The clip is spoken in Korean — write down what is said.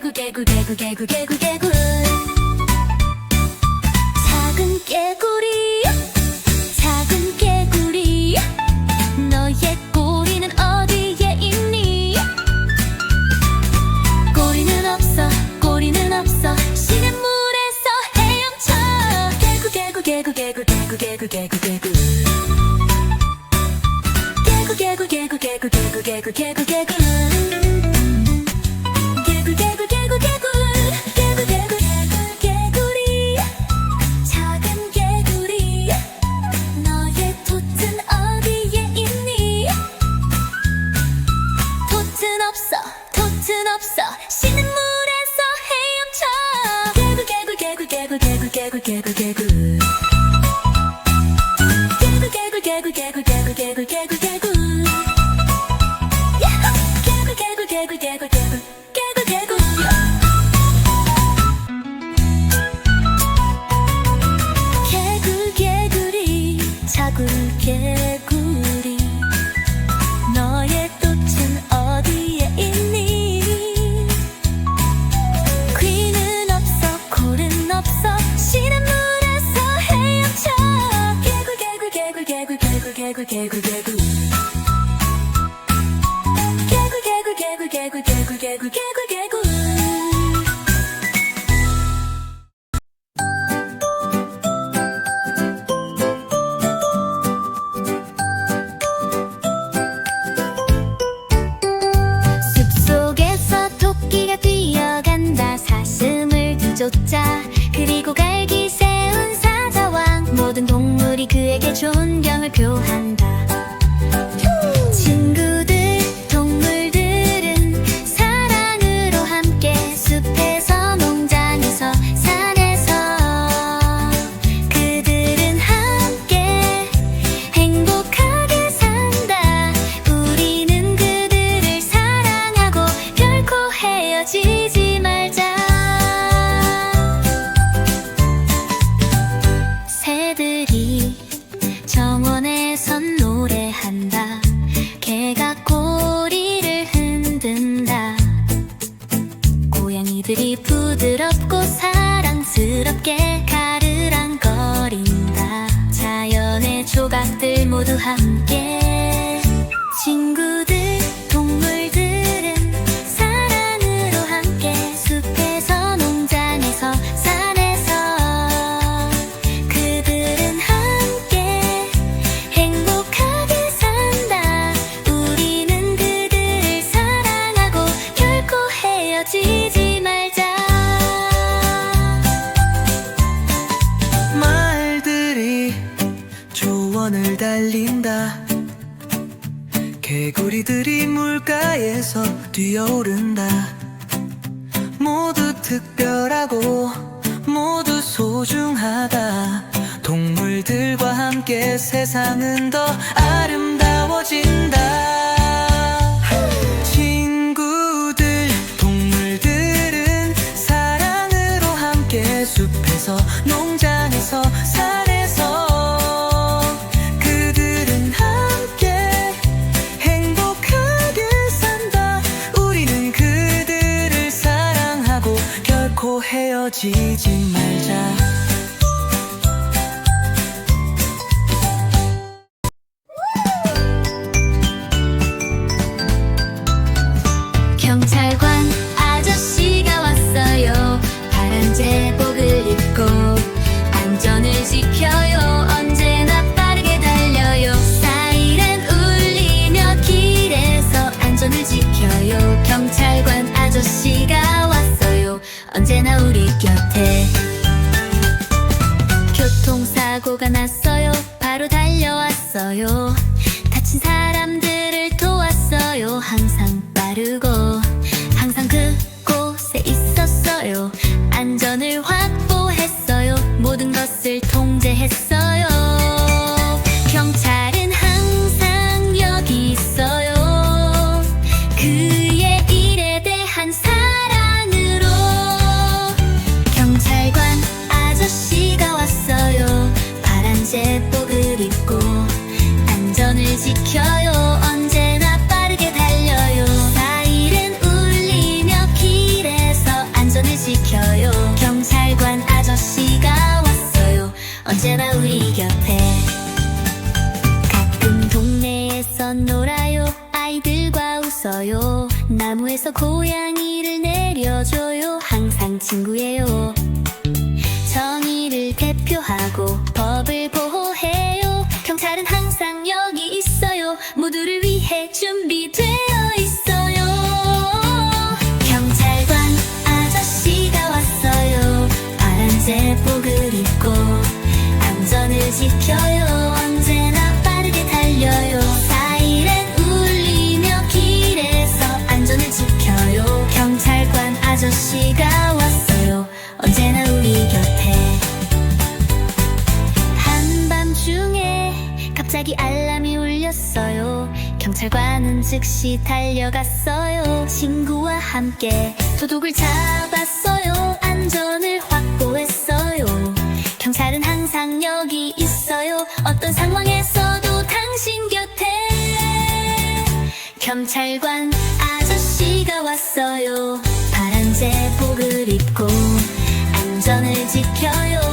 개구 개구 개구 개구 개구 개구. 개구 개구 작은 개구리 작은 개구리. 너의 꼬리는 어디에 있니? 꼬리는 없어 꼬리는 없어. 시냇 물에서 헤엄쳐. 개구 개구 개구 개구 개구 개구 개구 개구. 개구 개구 개구 개구 개구 개구 개구 개구 개구 개구 개구 개구 개구 개구리 작은 개구리 너의 돛은 어디에 있니 돛은 없어 돛은 없어 헤엄쳐 개구 개구 개구 개구 개구 개구 개구 개구 개구 개구 개구 개구 개구 개구 개구 개구 개구 개구 개구 개구 개구 개구 개구 개구 숲속에서 토끼가 뛰어간다. 사슴을 뒤쫓자 그리고 갈기 세운 사자왕. 모든 동물이 그에게 존경을 표한다 헤어지지 말자. 새들이 정원에선 노래한다. 개가 꼬리를 흔든다. 고양이들이 부드럽고 사랑스럽게 가르랑거린다. 자연의 조각들 모두 함께 원을 달린다. 개구리들이 물가에서 뛰어오른다. 모두 특별하고 모두 소중하다. 동물들과 함께 세상은 더 아름다워진다. 친구들 동물들은 사랑으로 함께 숲에서 농장에서 산에서 결코 헤어지지 말자. 경찰관 아저씨가 왔어요. 파란 제복을 입고 안전을 지켜요. 언제나 빠르게 달려요. 사이렌 울리며 길에서 안전을 지켜요. 경찰관 아저씨가 언제나 우리 곁에. 교통사고가 났어요. 바로 달려왔어요. 다친 사람들을 도왔어요. 항상 빠르고 항상 그곳에 있었어요. 안전을 확 지켜요. 언제나 빠르게 달려요. 사일은 울리며 길에서 안전을 지켜요. 경찰관 아저씨가 왔어요. 언제나 우리 곁에. 가끔 동네에서 놀아요. 아이들과 웃어요. 나무에서 고양이를 내려줘요. 항상 친구예요. 정의를 대표하고 법을 보. 제복을 입고 안전을 지켜요. 언제나 빠르게 달려요. 사이렌 울리며 길에서 안전을 지켜요. 경찰관 아저씨가 왔어요. 언제나 우리 곁에. 한밤중에 갑자기 알람이 울렸어요. 경찰관은 즉시 달려갔어요. 친구와 함께 도둑을 잡았어요. 안전을 확보했어요 경찰관 아저씨가 왔어요. 파란 제 복을 입고 안전을 지켜요